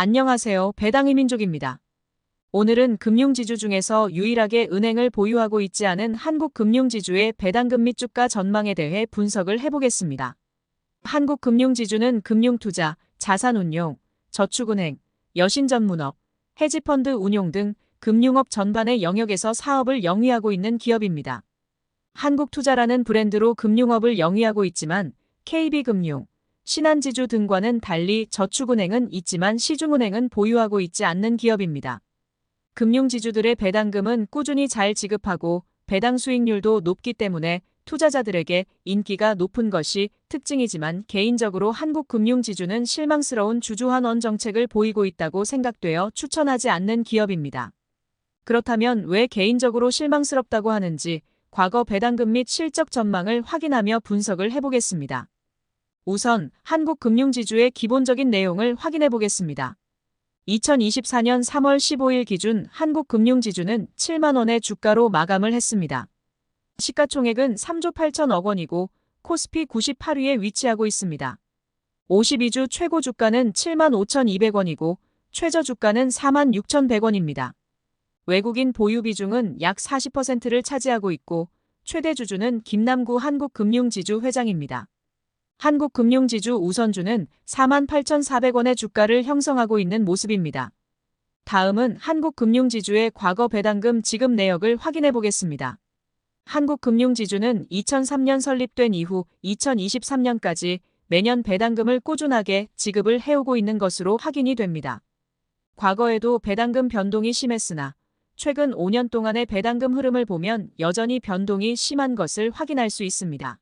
안녕하세요. 배당의 민족입니다. 오늘은 금융지주 중에서 유일하게 은행을 보유하고 있지 않은 한국금융지주의 배당금 및 주가 전망에 대해 분석을 해보겠습니다. 한국금융지주는 금융투자, 자산운용, 저축은행, 여신전문업, 헤지펀드 운용 등 금융업 전반의 영역에서 사업을 영위하고 있는 기업입니다. 한국투자라는 브랜드로 금융업을 영위하고 있지만 KB금융, 신한지주 등과는 달리 저축은행은 있지만 시중은행은 보유하고 있지 않는 기업입니다. 금융지주들의 배당금은 꾸준히 잘 지급하고 배당 수익률도 높기 때문에 투자자들에게 인기가 높은 것이 특징이지만 개인적으로 한국금융지주는 실망스러운 주주환원 정책을 보이고 있다고 생각되어 추천하지 않는 기업입니다. 그렇다면 왜 개인적으로 실망스럽다고 하는지 과거 배당금 및 실적 전망을 확인하며 분석을 해보겠습니다. 우선 한국금융지주의 기본적인 내용을 확인해 보겠습니다. 2024년 3월 15일 기준 한국금융지주는 7만원의 주가로 마감을 했습니다. 시가총액은 3조 8천억 원이고 코스피 98위에 위치하고 있습니다. 52주 최고 주가는 7만 5,200원이고 최저 주가는 4만 6,100원입니다. 외국인 보유 비중은 약 40%를 차지하고 있고 최대 주주는 김남구 한국금융지주 회장입니다. 한국금융지주 우선주는 48,400원의 주가를 형성하고 있는 모습입니다. 다음은 한국금융지주의 과거 배당금 지급 내역을 확인해 보겠습니다. 한국금융지주는 2003년 설립된 이후 2023년까지 매년 배당금을 꾸준하게 지급을 해오고 있는 것으로 확인이 됩니다. 과거에도 배당금 변동이 심했으나 최근 5년 동안의 배당금 흐름을 보면 여전히 변동이 심한 것을 확인할 수 있습니다.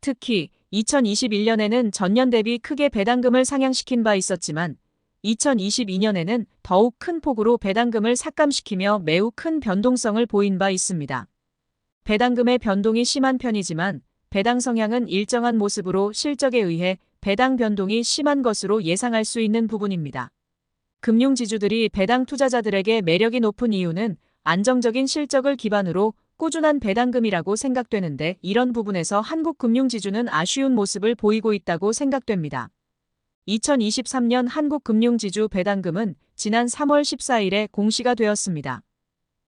특히 2021년에는 전년 대비 크게 배당금을 상향시킨 바 있었지만 2022년에는 더욱 큰 폭으로 배당금을 삭감시키며 매우 큰 변동성을 보인 바 있습니다. 배당금의 변동이 심한 편이지만 배당 성향은 일정한 모습으로 실적에 의해 배당 변동이 심한 것으로 예상할 수 있는 부분입니다. 금융지주들이 배당 투자자들에게 매력이 높은 이유는 안정적인 실적을 기반으로 꾸준한 배당금이라고 생각되는데 이런 부분에서 한국 금융지주는 아쉬운 모습을 보이고 있다고 생각됩니다. 2023년 한국금융지주 배당금은 지난 3월 14일에 공시가 되었습니다.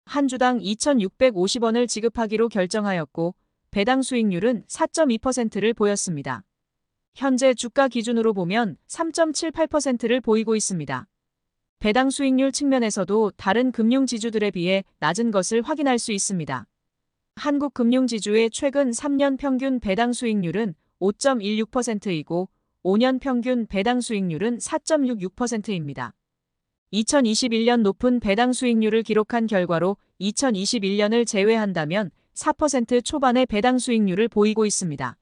한 주당 2,650원을 지급하기로 결정하였고 배당 수익률은 4.2%를 보였습니다. 현재 주가 기준으로 보면 3.78%를 보이고 있습니다. 배당 수익률 측면에서도 다른 금융지주들에 비해 낮은 것을 확인할 수 있습니다. 한국금융지주의 최근 3년 평균 배당 수익률은 5.16%이고 5년 평균 배당 수익률은 4.66%입니다. 2021년 높은 배당 수익률을 기록한 결과로 2021년을 제외한다면 4% 초반의 배당 수익률을 보이고 있습니다.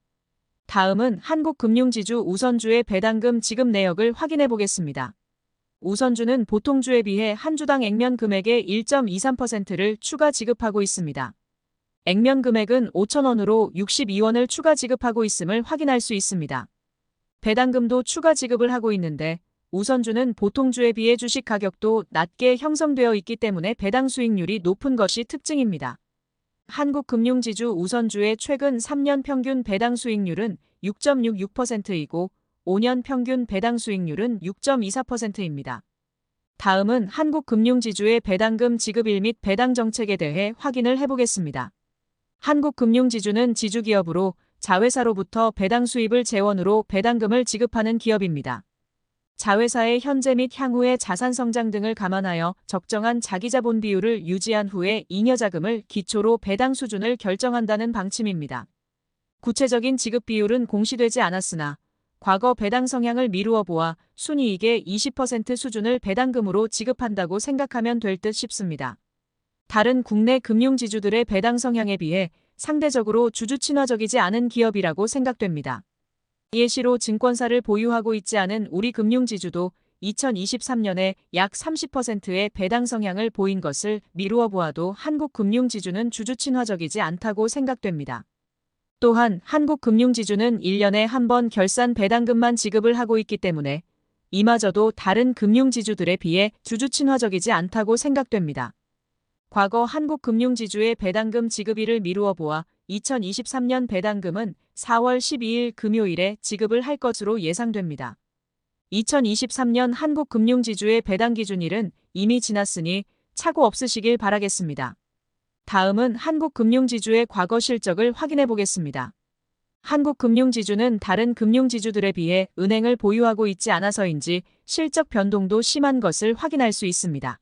다음은 한국금융지주 우선주의 배당금 지급 내역을 확인해 보겠습니다. 우선주는 보통주에 비해 한 주당 액면 금액의 1.23%를 추가 지급하고 있습니다. 액면 금액은 5천원으로 62원을 추가 지급하고 있음을 확인할 수 있습니다. 배당금도 추가 지급을 하고 있는데 우선주는 보통주에 비해 주식 가격도 낮게 형성되어 있기 때문에 배당 수익률이 높은 것이 특징입니다. 한국금융지주 우선주의 최근 3년 평균 배당 수익률은 6.66%이고 5년 평균 배당 수익률은 6.24%입니다. 다음은 한국금융지주의 배당금 지급일 및 배당 정책에 대해 확인을 해보겠습니다. 한국금융지주는 지주기업으로 자회사로부터 배당 수입을 재원으로 배당금을 지급하는 기업입니다. 자회사의 현재 및 향후의 자산 성장 등을 감안하여 적정한 자기자본 비율을 유지한 후에 잉여자금을 기초로 배당 수준을 결정한다는 방침입니다. 구체적인 지급 비율은 공시되지 않았으나 과거 배당 성향을 미루어 보아 순이익의 20% 수준을 배당금으로 지급한다고 생각하면 될 듯 싶습니다. 다른 국내 금융지주들의 배당 성향에 비해 상대적으로 주주 친화적이지 않은 기업이라고 생각됩니다. 예시로 증권사를 보유하고 있지 않은 우리 금융지주도 2023년에 약 30%의 배당 성향을 보인 것을 미루어 보아도 한국 금융지주는 주주 친화적이지 않다고 생각됩니다. 또한 한국 금융지주는 1년에 한 번 결산 배당금만 지급을 하고 있기 때문에 이마저도 다른 금융지주들에 비해 주주 친화적이지 않다고 생각됩니다. 과거 한국금융지주의 배당금 지급일을 미루어 보아 2023년 배당금은 4월 12일 금요일에 지급을 할 것으로 예상됩니다. 2023년 한국금융지주의 배당 기준일은 이미 지났으니 착오 없으시길 바라겠습니다. 다음은 한국금융지주의 과거 실적을 확인해 보겠습니다. 한국금융지주는 다른 금융지주들에 비해 은행을 보유하고 있지 않아서인지 실적 변동도 심한 것을 확인할 수 있습니다.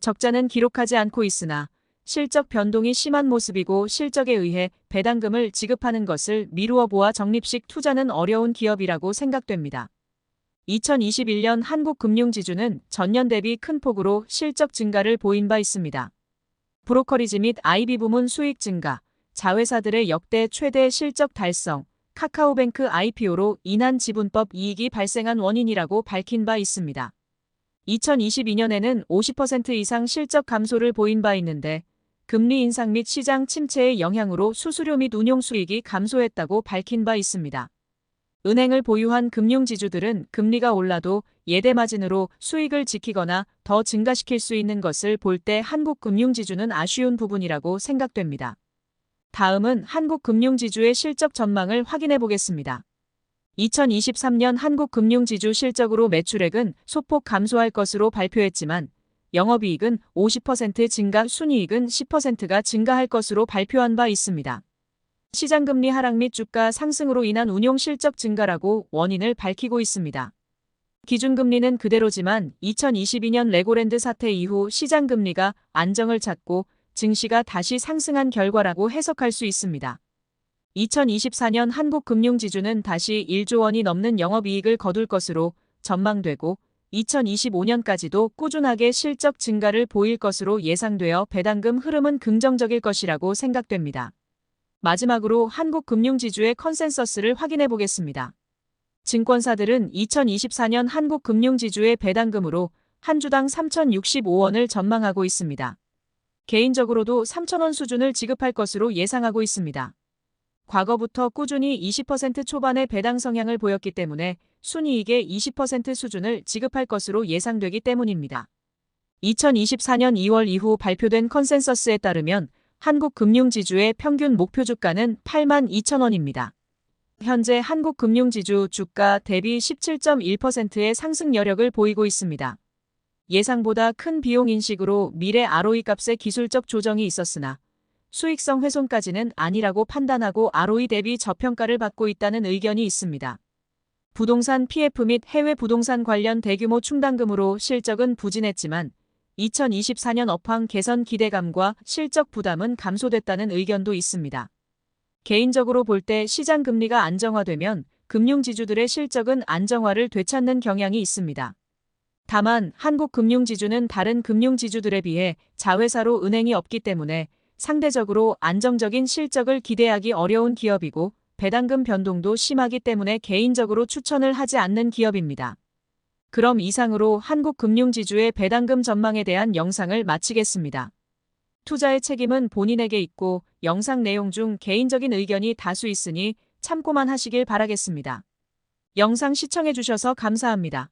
적자는 기록하지 않고 있으나 실적 변동이 심한 모습이고 실적에 의해 배당금을 지급하는 것을 미루어 보아 적립식 투자는 어려운 기업이라고 생각됩니다. 2021년 한국금융지주는 전년 대비 큰 폭으로 실적 증가를 보인 바 있습니다. 브로커리지 및 IB 부문 수익 증가, 자회사들의 역대 최대 실적 달성, 카카오뱅크 IPO로 인한 지분법 이익이 발생한 원인이라고 밝힌 바 있습니다. 2022년에는 50% 이상 실적 감소를 보인 바 있는데 금리 인상 및 시장 침체의 영향으로 수수료 및 운용 수익이 감소했다고 밝힌 바 있습니다. 은행을 보유한 금융지주들은 금리가 올라도 예대 마진으로 수익을 지키거나 더 증가시킬 수 있는 것을 볼 때 한국 금융지주는 아쉬운 부분이라고 생각됩니다. 다음은 한국 금융지주의 실적 전망을 확인해 보겠습니다. 2023년 한국금융지주 실적으로 매출액은 소폭 감소할 것으로 발표했지만 영업이익은 50% 증가, 순이익은 10%가 증가할 것으로 발표한 바 있습니다. 시장금리 하락 및 주가 상승으로 인한 운용 실적 증가라고 원인을 밝히고 있습니다. 기준금리는 그대로지만 2022년 레고랜드 사태 이후 시장금리가 안정을 찾고 증시가 다시 상승한 결과라고 해석할 수 있습니다. 2024년 한국금융지주는 다시 1조 원이 넘는 영업이익을 거둘 것으로 전망되고 2025년까지도 꾸준하게 실적 증가를 보일 것으로 예상되어 배당금 흐름은 긍정적일 것이라고 생각됩니다. 마지막으로 한국금융지주의 컨센서스를 확인해 보겠습니다. 증권사들은 2024년 한국금융지주의 배당금으로 한 주당 3,065원을 전망하고 있습니다. 개인적으로도 3,000원 수준을 지급할 것으로 예상하고 있습니다. 과거부터 꾸준히 20% 초반의 배당 성향을 보였기 때문에 순이익의 20% 수준을 지급할 것으로 예상되기 때문입니다. 2024년 2월 이후 발표된 컨센서스에 따르면 한국금융지주의 평균 목표 주가는 8만 2천 원입니다. 현재 한국금융지주 주가 대비 17.1%의 상승 여력을 보이고 있습니다. 예상보다 큰 비용 인식으로 미래 ROE 값의 기술적 조정이 있었으나 수익성 훼손까지는 아니라고 판단하고 ROE 대비 저평가를 받고 있다는 의견이 있습니다. 부동산 PF 및 해외 부동산 관련 대규모 충당금으로 실적은 부진했지만 2024년 업황 개선 기대감과 실적 부담은 감소됐다는 의견도 있습니다. 개인적으로 볼 때 시장 금리가 안정화되면 금융지주들의 실적은 안정화를 되찾는 경향이 있습니다. 다만 한국 금융지주는 다른 금융지주들에 비해 자회사로 은행이 없기 때문에 상대적으로 안정적인 실적을 기대하기 어려운 기업이고 배당금 변동도 심하기 때문에 개인적으로 추천을 하지 않는 기업입니다. 그럼 이상으로 한국금융지주의 배당금 전망에 대한 영상을 마치겠습니다. 투자의 책임은 본인에게 있고 영상 내용 중 개인적인 의견이 다수 있으니 참고만 하시길 바라겠습니다. 영상 시청해주셔서 감사합니다.